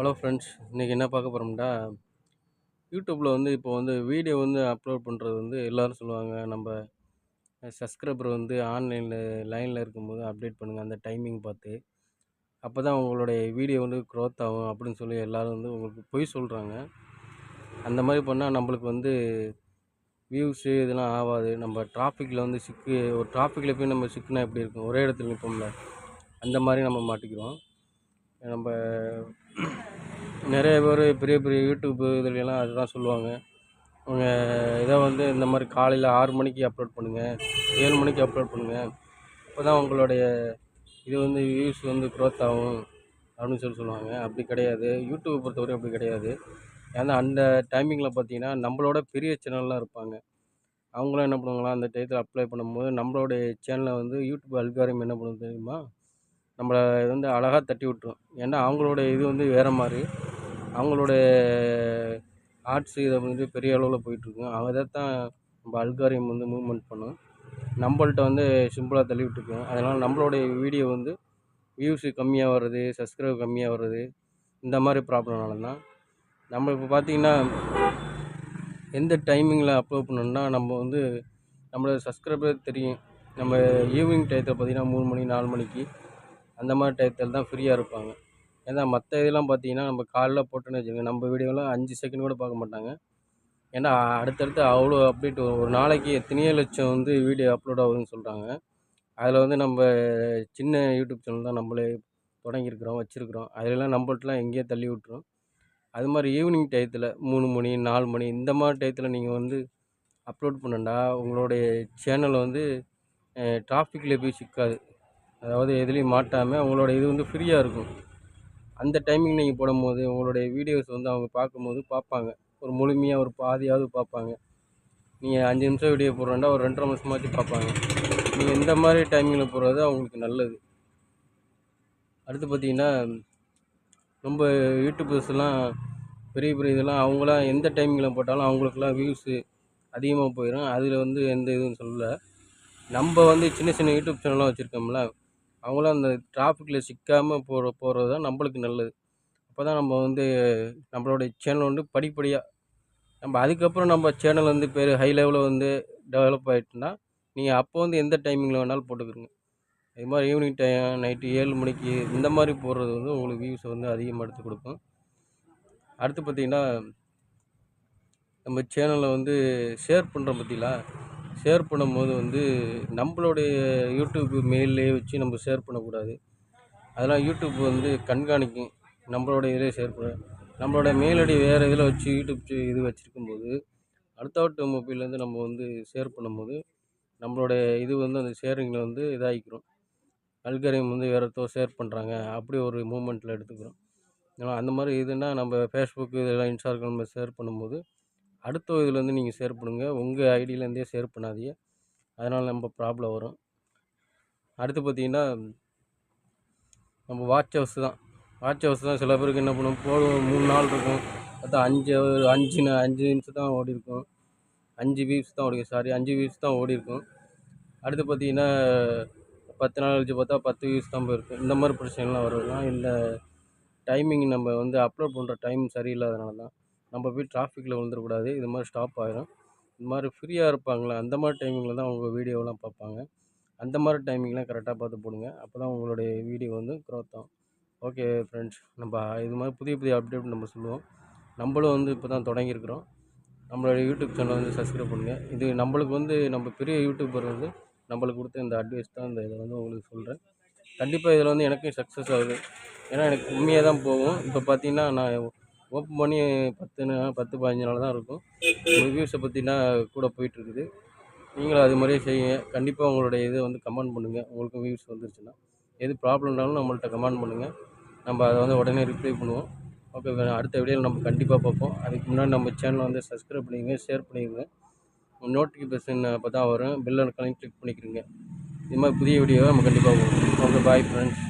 Hello friends இன்றைக்கி என்ன பார்க்க போகிறோம்னா யூடியூப்பில் வந்து இப்போ வந்து வீடியோ வந்து அப்லோட் பண்ணுறது வந்து எல்லோரும் சொல்லுவாங்க. நம்ம சப்ஸ்கிரைபர் வந்து ஆன்லைனில் லைனில் இருக்கும்போது அப்டேட் பண்ணுங்கள் அந்த டைமிங் பார்த்து. அப்போ தான் உங்களுடைய வீடியோ வந்து க்ரோத் ஆகும் அப்படின்னு சொல்லி எல்லோரும் வந்து உங்களுக்கு பொய் சொல்கிறாங்க அந்த மாதிரி பண்ணால் நம்மளுக்கு வந்து வியூஸு இதெல்லாம் ஆகாது. நம்ம டிராஃபிக்கில் வந்து சிக்கு ஒரு டிராஃபிக்கில் போய் நம்ம சிக்குனா எப்படி இருக்கும்? ஒரே இடத்துல நிற்போம்ல அந்த மாதிரி நம்ம மாட்டிக்கிறோம். நம்ம நிறைய பேர் பெரிய பெரிய யூடியூப்பு இதுலலாம் அதுதான் சொல்லுவாங்க. அவங்க இதை வந்து இந்த மாதிரி காலையில் ஆறு மணிக்கு அப்லோட் பண்ணுங்கள் ஏழு மணிக்கு அப்லோட் பண்ணுங்கள் அப்போ தான் உங்களுடைய இது வந்து வியூஸ் வந்து க்ரோத் ஆகும் அப்படின்னு சொல்லி சொல்லுவாங்க. அப்படி கிடையாது. யூடியூப்பை பொறுத்தவரையும் அப்படி கிடையாது. ஏன்னா அந்த டைமிங்கில் பார்த்தீங்கன்னா நம்மளோட பெரிய சேனல்லாம் இருப்பாங்க. அவங்களாம் என்ன பண்ணுவாங்களா அந்த டயத்தில் அப்ளை பண்ணும்போது நம்மளோடைய சேனலை வந்து யூடியூப் அல்காரியம் என்ன பண்ணும் தெரியுமா? நம்மளை இது வந்து அழகாக தட்டி விட்டுரும். ஏன்னா அவங்களோட இது வந்து வேறு மாதிரி. அவங்களோட ஆர்ட்ஸ் இதை வந்து பெரிய அளவில் போயிட்டுருக்கும் அதை தான் நம்ம அல்காரியம் வந்து மூவ்மெண்ட் பண்ணும். நம்மள்கிட்ட வந்து சிம்பிளாக தள்ளி விட்டுருக்கோம் அதனால் நம்மளுடைய வீடியோ வந்து வியூஸு கம்மியாக வர்றது சப்ஸ்கிரைப் கம்மியாக வர்றது இந்த மாதிரி ப்ராப்ளம்னால தான் நம்ம இப்போ பார்த்திங்கன்னா எந்த டைமிங்கில் அப்லோட் பண்ணணும்னா நம்ம வந்து நம்மளோட சப்ஸ்கிரைபர் தெரியும். நம்ம ஈவினிங் டயத்தில் பார்த்திங்கன்னா மூணு மணி நாலு மணிக்கு அந்த மாதிரி டயத்தில் தான் ஃப்ரீயாக இருப்பாங்க. ஏன்னா மற்ற இதெல்லாம் பார்த்தீங்கன்னா நம்ம காலைல போட்டோன்னு வச்சுக்கோங்க நம்ம வீடியோலாம் அஞ்சு செகண்ட் கூட பார்க்க மாட்டாங்க. ஏன்னா அடுத்தடுத்து அவ்வளோ அப்டேட் வரும். ஒரு நாளைக்கு எத்தனையோ லட்சம் வந்து வீடியோ அப்லோட் ஆகுதுன்னு சொல்கிறாங்க அதில் வந்து நம்ம சின்ன யூடியூப் சேனல் தான் நம்மளே தொடங்கியிருக்கிறோம் வச்சுருக்குறோம். அதிலலாம் நம்மள்ட்டலாம் எங்கேயோ தள்ளி விட்டுரும். அது மாதிரி ஈவினிங் டயத்தில் மூணு மணி நாலு மணி இந்த மாதிரி டயத்தில் நீங்கள் வந்து அப்லோட் பண்ணண்டா உங்களுடைய சேனலை வந்து டிராஃபிக்கில் போய் சிக்காது. அதாவது எதுலேயும் மாட்டாமல் உங்களோட இது வந்து ஃப்ரீயாக இருக்கும். அந்த டைமிங் நீங்கள் போடும்போது உங்களுடைய வீடியோஸ் வந்து அவங்க பார்க்கும்போது பார்ப்பாங்க. ஒரு முழுமையாக ஒரு பாதியாவது பார்ப்பாங்க. நீங்கள் அஞ்சு நிமிஷம் வீடியோ போடுறோன்னா ஒரு ரெண்டரை நிமிஷமாச்சும் பார்ப்பாங்க. நீங்கள் இந்த மாதிரி டைமிங்கில் போடுறது அவங்களுக்கு நல்லது. அடுத்து பார்த்தீங்கன்னா ரொம்ப யூடியூபர்ஸ்லாம் பெரிய பெரிய இதெல்லாம் அவங்களாம் எந்த டைமிங்கில் போட்டாலும் அவங்களுக்குலாம் வியூஸு அதிகமாக போயிடும் அதில் வந்து எந்த இதுவும் சொல்லலை. நம்ம வந்து சின்ன சின்ன யூடியூப் சேனல்லாம் வச்சுருக்கோம்ல அவங்களும் அந்த டிராஃபிக்கில் சிக்காமல் போகிற போகிறது தான் நம்மளுக்கு நல்லது. அப்போ தான் நம்ம வந்து நம்மளுடைய சேனல் வந்து படிப்படியாக நம்ம அதுக்கப்புறம் நம்ம சேனல் வந்து பேர் ஹை லெவலில் வந்து டெவலப் ஆகிட்டுனா நீங்கள் அப்போ வந்து எந்த டைமிங்கில் வேணாலும் போட்டுக்கிறீங்க இது மாதிரி ஈவினிங் டைம் நைட்டு ஏழு மணிக்கு இந்த மாதிரி போடுறது வந்து உங்களுக்கு வியூஸை வந்து அதிகமாக எடுத்து கொடுக்கும். அடுத்து பார்த்திங்கன்னா நம்ம சேனலில் வந்து ஷேர் பண்ணுறோம் பார்த்தீங்களா? ஷேர் பண்ணும்போது வந்து நம்மளுடைய யூடியூப் மெயிலே வச்சு நம்ம ஷேர் பண்ணக்கூடாது. அதெல்லாம் யூடியூப் வந்து கண்காணிக்கும். நம்மளோட இதிலே ஷேர் பண்ண நம்மளோட மெயில் ஐடி வேறு இதில் வச்சு யூடியூப் இது வச்சுருக்கும்போது அடுத்தவட்டு மொபைல்லேருந்து நம்ம வந்து ஷேர் பண்ணும்போது நம்மளுடைய இது வந்து அந்த ஷேரிங்கில் வந்து இதாகிக்கிறோம். அல்கரியம் வந்து வேறு ஷேர் பண்ணுறாங்க அப்படி ஒரு மூமெண்ட்டில் எடுத்துக்கிறோம். அந்த மாதிரி இதுனால் நம்ம ஃபேஸ்புக்கு இதெல்லாம் இன்ஸ்டாகிராம் ஷேர் பண்ணும்போது அடுத்த இதுலேருந்து நீங்கள் ஷேர் பண்ணுங்கள் உங்கள் ஐடியிலேருந்தே ஷேர் பண்ணாதீங்க அதனால் நம்ம ப்ராப்ளம் வரும். அடுத்து பார்த்திங்கன்னா நம்ம வாட்ச் ஹவுஸ் தான். வாட்ச் ஹவுஸ் தான் சில பேருக்கு என்ன பண்ணுவோம் போடுவோம் மூணு நாள் இருக்கும். பார்த்தா அஞ்சு அஞ்சு அஞ்சு நிமிஷம் தான் ஓடி இருக்கும். அஞ்சு வீவ்ஸ் தான் ஓடி சாரி அஞ்சு வீவ்ஸ் தான் ஓடி இருக்கும். அடுத்து பார்த்திங்கன்னா பத்து நாள் கழிச்சு பார்த்தா பத்து வியூஸ் தான் போயிருக்கும் இந்த மாதிரி பிரச்சனைலாம் வருதுன்னா இந்த டைமிங் நம்ம வந்து அப்லோட் பண்ணுற டைம் சரியில்லாதனால தான். நம்ம போய் டிராஃபிக்கில் விழுந்துடக்கூடாது. இது மாதிரி ஸ்டாப் ஆகிரும் இந்த மாதிரி ஃப்ரீயாக இருப்பாங்களே? அந்த மாதிரி டைமிங்கில் தான் அவங்க வீடியோலாம் பார்ப்பாங்க. அந்த மாதிரி டைமிங்லாம் கரெக்டாக பார்த்து போடுங்க. அப்போ தான் உங்களுடைய வீடியோ வந்து க்ரோத் ஆகும். ஓகே ஃப்ரெண்ட்ஸ் நம்ம இது மாதிரி புதிய புதிய அப்டேட் நம்ம சொல்லுவோம். நம்மளும் வந்து இப்போ தான் தொடங்கியிருக்கிறோம் நம்மளோட யூடியூப் சேனலை வந்து சப்ஸ்கிரைப் பண்ணுங்கள் இது நம்மளுக்கு வந்து நம்ம பெரிய யூடியூபர் வந்து நம்மளுக்கு கொடுத்த இந்த அட்வைஸ் தான் இந்த இதை வந்து உங்களுக்கு சொல்கிறேன் கண்டிப்பாக இதில் வந்து எனக்கும் சக்ஸஸ் ஆகுது. ஏன்னா எனக்கு உண்மையாக தான் போகும். இப்போ பார்த்தீங்கன்னா நான் ஓப்பன் பண்ணி பத்து நாள் பத்து பதினஞ்சு நாள் தான் இருக்கும். ரிவ்யூஸை பற்றினா கூட போயிட்டுருக்குது. நீங்களும் அது மாதிரியே செய்யுங்க. கண்டிப்பாக உங்களுடைய இதை வந்து கமெண்ட் பண்ணுங்கள் உங்களுக்கும் வியூஸ் வந்துருச்சுன்னா. எது ப்ராப்ளம்னாலும் நம்மள்கிட்ட கமெண்ட் பண்ணுங்கள் நம்ம அதை வந்து உடனே ரிப்ளை பண்ணுவோம். ஓகே அடுத்த வீடியோவில் நம்ம கண்டிப்பாக பார்ப்போம். அதுக்கு முன்னாடி நம்ம சேனலை வந்து சப்ஸ்கிரைப் பண்ணிடுங்க ஷேர் பண்ணிடுங்க நோட்டிஃபிகேஷன் அப்போ தான் வரும். பெல் ஐக்கானையும் கிளிக் பண்ணிக்கிறீங்க இது மாதிரி புதிய வீடியோவை நம்ம கண்டிப்பாக ஓகே பாய் ஃப்ரெண்ட்ஸ்